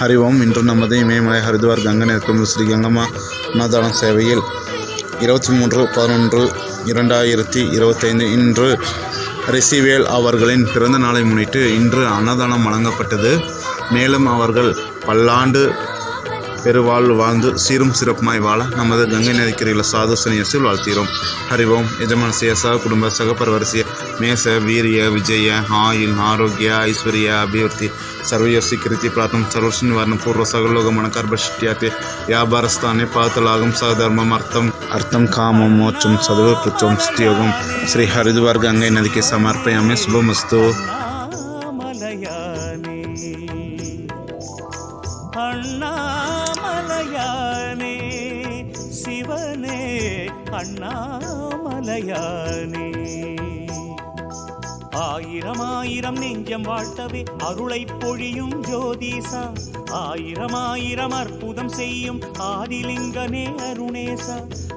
ஹரி ஓம் இன்று நமது இமயமலை ஹரித்வார் கங்கை நிற்கும் ஸ்ரீ கங்கம்மா அன்னதான சேவையில் இருபத்தி மூன்று பதினொன்று இரண்டாயிரத்தி இருபத்தைந்து இன்று ரிசிவேல் அவர்களின் பிறந்த நாளை முன்னிட்டு இன்று அன்னதானம் வழங்கப்பட்டது மேலும் அவர்கள் பல்லாண்டு பெருவாழ்வு வாழ்ந்து சீரும் சிறப்புமாய் வாழ நமது கங்கை நதிக்கரையில் சாது சன்னியசில் வாழ்த்தீரோம். ஹரிவோம் எஜமான சேசா குடும்ப சகபரவரிசிய மேச வீரிய விஜய ஆயுள் ஆரோக்கிய ஐஸ்வர்ய அபிவிருத்தி சர்வயோசி கிருத்தி பிராத்தம் சர்வஷன் வர்ணம் பூர்வ சகலோகமான கர்ப்பஷ்டியாத்தே வியாபாரஸ்தானே பாத்தலாகும் சகதர்மம் அர்த்தம் அர்த்தம் காமம் மோட்சம் சதுவ பிரிச்சம் ஸ்ரீயோகம் ஸ்ரீ ஹரிதுவார் கங்கை நதிக்கு சமர்ப்பயாமே. சுபமஸ்து. அண்ணாமலையானே ஆயிரம் ஆயிரம் நெஞ்சம் வாழ்த்தவே அருளை பொழியும் ஜோதிசா ஆயிரம் ஆயிரம் அற்புதம் செய்யும் ஆதிலிங்கனே அருணேசா.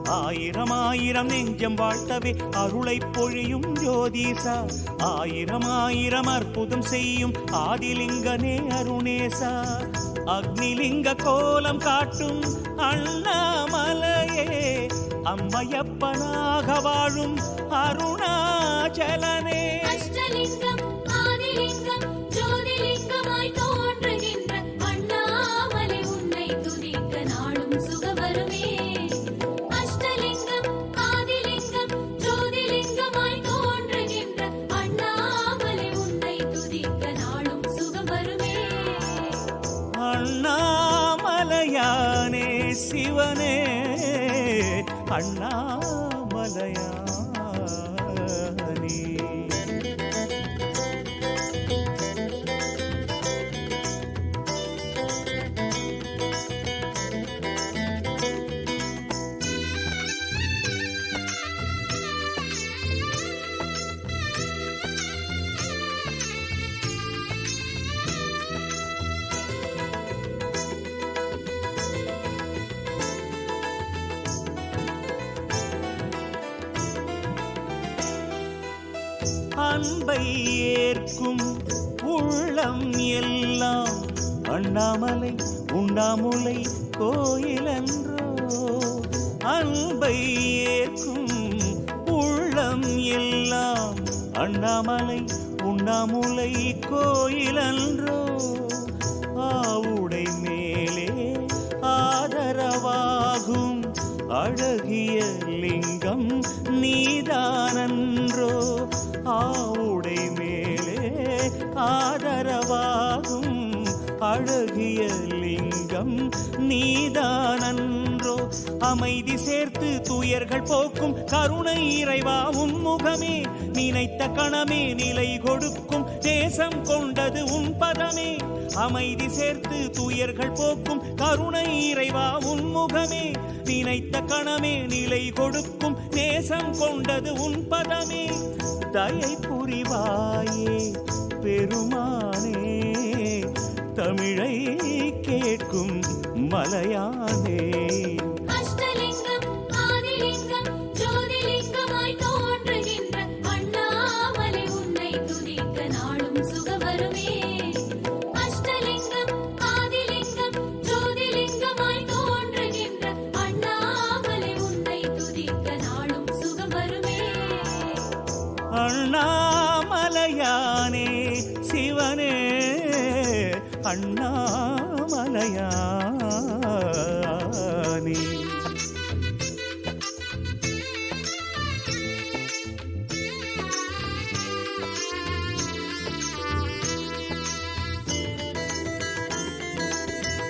ஆயிரம் ஆயிரம் நெஞ்சம் வாழ்த்தவே அருளை பொழியும் ஜோதிசா ஆயிரம் ஆயிரம் அற்புதம் செய்யும் ஆதிலிங்கனே அருணேசா. அக்னிலிங்க கோலம் காட்டும் அண்ணாமலையே. அம்மையப்பனாக வாழும் அருணாச்சலனே. அஷ்டலிங்கம் ஆதிலிங்கம் ஜோதிலிங்கமாய் தோன்றுகின்ற அண்ணாமலை உன்னை துதிக்க நாளும் சுகவருமே. அஷ்டலிங்கம் ஆதிலிங்கம் ஜோதிலிங்கமாய் தோன்றுகின்ற அண்ணாமலை உன்னை துதிக்க நாளும் சுகவருமே. அண்ணாமலையானே சிவனே. அண்ணாமலையானே அன்பை ஏற்கும் உள்ளம் எல்லாம் அண்ணாமலை உண்ணாமுலை கோயிலன்றோ. அன்பை ஏற்கும் உள்ளம் எல்லாம் அண்ணாமலை உண்ணாமுலை கோயிலன்றோ. ஆவுடை மேலே ஆதரவாகும் அழகிய லிங்கம் நீதானன். நீதானன்றோ ஆவுடை மேலே ஆதரவாகும் அழகிய லிங்கம் நீதானன்றோ. அமைதி சேர்த்து துயர்கள் போக்கும் கருணை இறைவாவும் முகமே நினைத்த கணமே நிலை கொடுக்கும் தேசம் கொண்டு அமைதி சேர்த்து துயர்கள் போக்கும். கருணை இறைவா உன் முகமே நினைத்த கணமே நிலை கொடுக்கும். நேசம் கொண்டது உன் பதமே. தயை புரிவாயே பெருமானே. தமிழை கேட்கும் மலையானே. அண்ணாமலையானே